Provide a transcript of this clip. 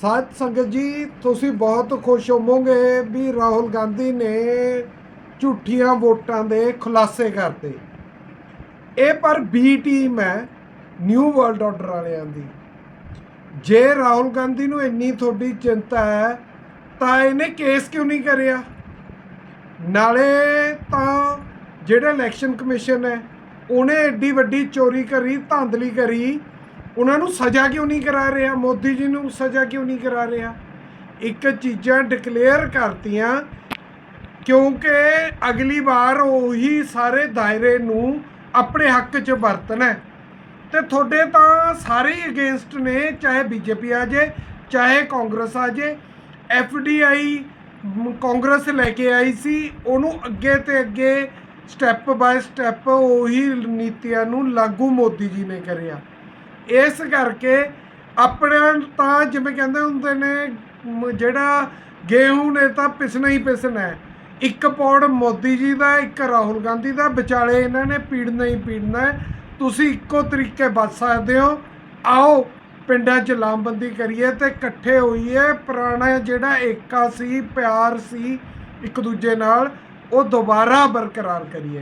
ਸਾਧ ਸੰਗਤ ਜੀ, ਤੁਸੀਂ ਬਹੁਤ ਖੁਸ਼ ਹੋਵੋਗੇ ਵੀ ਰਾਹੁਲ ਗਾਂਧੀ ਨੇ ਝੂਠੀਆਂ ਵੋਟਾਂ ਦੇ ਖੁਲਾਸੇ ਕਰਤੇ। ਇਹ ਪਰ ਬੀ ਟੀਮ ਹੈ ਨਿਊ ਵਰਲਡ ਆਰਡਰ ਵਾਲਿਆਂ ਦੀ। ਜੇ ਰਾਹੁਲ ਗਾਂਧੀ ਨੂੰ ਇੰਨੀ ਤੁਹਾਡੀ ਚਿੰਤਾ ਹੈ, ਤਾਂ ਇਹਨੇ ਕੇਸ ਕਿਉਂ ਨਹੀਂ ਕਰਿਆ? ਨਾਲੇ ਤਾਂ ਜਿਹੜਾ ਇਲੈਕਸ਼ਨ ਕਮਿਸ਼ਨ ਹੈ, ਉਹਨੇ ਐਡੀ ਵੱਡੀ ਚੋਰੀ ਕਰੀ, ਧਾਂਦਲੀ ਕਰੀ ਉਹਨਾਂ ਨੂੰ ਸਜ਼ਾ ਕਿਉਂ ਨਹੀਂ ਕਰਾ ਰਿਹਾ? ਮੋਦੀ ਜੀ ਨੂੰ ਸਜ਼ਾ ਕਿਉਂ ਨਹੀਂ ਕਰਾ ਰਿਹਾ? ਇੱਕ ਚੀਜ਼ਾਂ ਡਿਕਲੇਅਰ ਕਰਤੀਆਂ ਕਿਉਂਕਿ ਅਗਲੀ ਵਾਰ ਉਹੀ ਸਾਰੇ ਦਾਇਰੇ ਨੂੰ ਆਪਣੇ ਹੱਕ 'ਚ ਵਰਤਣਾ ਹੈ। ਤੇ ਤੁਹਾਡੇ ਤਾਂ ਸਾਰੇ ਹੀ ਅਗੇਂਸਟ ਨੇ, ਚਾਹੇ ਬੀਜੇਪੀ ਆ ਜੇ ਚਾਹੇ ਕਾਂਗਰਸ ਆ ਜੇ ਐਫਡੀਆਈ ਕਾਂਗਰਸ ਲੈ ਕੇ ਆਈ ਸੀ, ਉਹਨੂੰ ਅੱਗੇ ਤੇ ਅੱਗੇ ਸਟੈਪ ਬਾਏ ਸਟੈਪ ਉਹੀ ਨੀਤੀਆਂ ਨੂੰ ਲਾਗੂ ਮੋਦੀ ਜੀ ਨੇ ਕਰਿਆ। ਇਸ ਕਰਕੇ ਆਪਣੇ ਤਾਂ ਜਿਵੇਂ ਕਹਿੰਦੇ ਹੁੰਦੇ ਨੇ ਜਿਹੜਾ ਗੇਹੂੰ ਨੇ ਤਾਂ ਪਿਸਣਾ ਹੀ ਪਿਸਣਾ ਹੈ। ਇੱਕ ਪੌੜ ਮੋਦੀ ਜੀ ਦਾ, ਇੱਕ ਰਾਹੁਲ ਗਾਂਧੀ ਦਾ, ਵਿਚਾਲੇ ਇਹਨਾਂ ਨੇ ਪੀੜਨਾ ਹੀ ਪੀੜਨਾ ਹੈ। ਤੁਸੀਂ ਇੱਕੋ ਤਰੀਕੇ ਬਚ ਸਕਦੇ ਹੋ। ਆਓ, ਪਿੰਡਾਂ 'ਚ ਲਾਮਬੰਦੀ ਕਰੀਏ ਤੇ ਇਕੱਠੇ ਹੋਈਏ। ਪੁਰਾਣਾ ਜਿਹੜਾ ਏਕਾ ਸੀ, ਪਿਆਰ ਸੀ ਇੱਕ ਦੂਜੇ ਨਾਲ, ਉਹ ਦੁਬਾਰਾ ਬਰਕਰਾਰ ਕਰੀਏ।